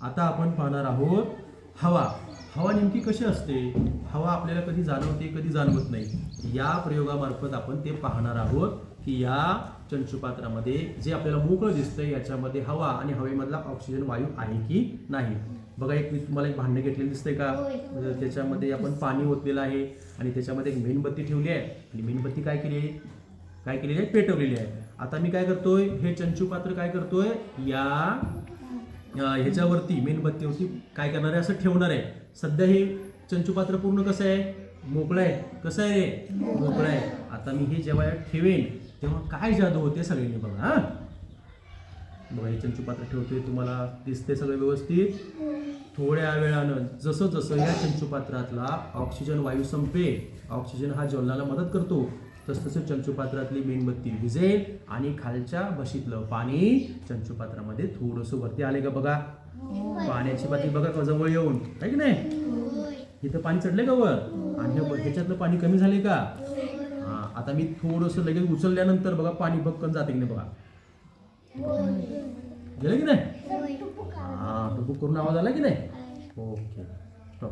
आता आपण पाहणार आहोत हवा. हवा नेमकी कशी असते? हवा आपल्याला कधी जाणवते कधी जाणवत नाही. या प्रयोगामार्फत आपण ते पाहणार आहोत की या चंचुपात्रामध्ये जे आपल्याला मोकळं दिसतंय याच्यामध्ये हवा आणि हवेमधला ऑक्सिजन वायू आहे की नाही? बघा एक मी तुम्हाला एक भांडं घेतलेलं दिसतंय का. त्याच्यामध्ये आपण पाणी ओतलेलं आहे आणि त्याच्यामध्ये एक मेणबत्ती ठेवली आहे. आणि मेणबत्ती काय केली आहे? काय केलेली आहे? पेटवलेली आहे. आता मी काय करतोय? हे चंचुपात्र काय करतोय? या ह्याच्यावरती मेणबत्तीवरती काय करणार आहे? असं ठेवणार आहे. सध्या हे चंचुपात्र पूर्ण कसं आहे? मोकळं आहे. कसं आहे रे? मोकळं आहे. आता मी हे जेव्हा ठेवेन तेव्हा काय जादू होते सगळ्यांनी बघा हा? बघा हे चंचुपात्र ठेवतोय. तुम्हाला दिसते सगळं व्यवस्थित. थोड्या वेळानं जसं जसं या चंचुपात्रातला ऑक्सिजन वायू संपेल ऑक्सिजन हा ज्वलनाला मदत करतो. तस तसं चंचुपात्रातली मेणबत्ती विझेल आणि खालच्या बशीतलं पाणी चंचुपात्रामध्ये थोडंसं वरती आले का बघा? पाण्याची बाती बघा का जवळ येऊन. आहे की नाही. इथं पाणी चढले का वर? आणि ह्याच्यातलं पाणी कमी झाले का? हा आता मी थोडंसं लगेच उचलल्यानंतर बघा पाणी बक्कन जाते की नाही बघा. गेलं की नाही. हा टुकूक करून आवाज आला की नाही? ओके कर